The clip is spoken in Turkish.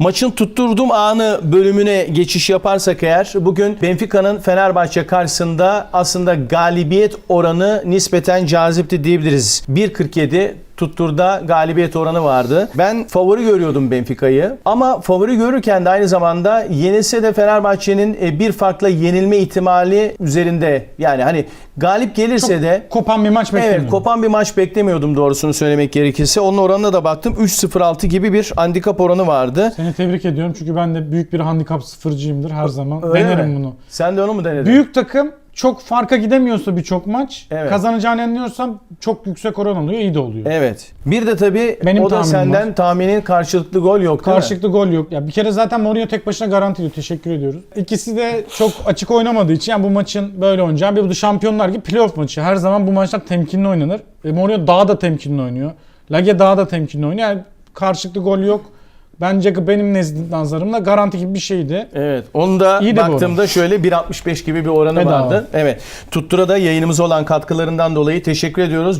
Maçın tutturdum anı bölümüne geçiş yaparsak eğer bugün Benfica'nın Fenerbahçe karşısında aslında galibiyet oranı nispeten cazipti diyebiliriz. 1.47 tutturda galibiyet oranı vardı. Ben favori görüyordum Benfica'yı ama favori görürken de aynı zamanda yenilse de Fenerbahçe'nin e, bir farkla yenilme ihtimali üzerinde. Yani hani galip gelirse de Kopan bir maç beklemiyordum. Evet, kopan bir maç beklemiyordum doğrusunu söylemek gerekirse. Onun oranına da baktım. 3.06 gibi bir handikap oranı vardı. Seni tebrik ediyorum çünkü ben de büyük bir handikap sıfırcıyımdır her zaman. Öyle Denerim mi? bunu. Sen de onu mu denedin? Büyük takım çok farka gidemiyorsa birçok maç Evet. kazanacağını anlıyorsam çok yüksek oran oluyor iyi de oluyor. Evet. Bir de tabii Benim o da tahminim senden tahminin karşılıklı gol yok değil mi? Karşılıklı gol yok. Ya bir kere zaten Mourinho tek başına garanti ediyor. Teşekkür ediyoruz. İkisi de çok açık oynamadığı için yani bu maçın böyle oynayacağı bir bu da şampiyonlar gibi playoff maçı. Her zaman bu maçlar temkinli oynanır. E, Mourinho daha da temkinli oynuyor. Lage daha da temkinli oynuyor. Yani karşılıklı gol yok. Bence benim nezd nazarımda garanti gibi bir şeydi. Evet. Onu da İyi de baktığımda şöyle 1.65 gibi bir oranı Bedava. vardı. Evet. Tuttura da yayınımıza olan katkılarından dolayı teşekkür ediyoruz.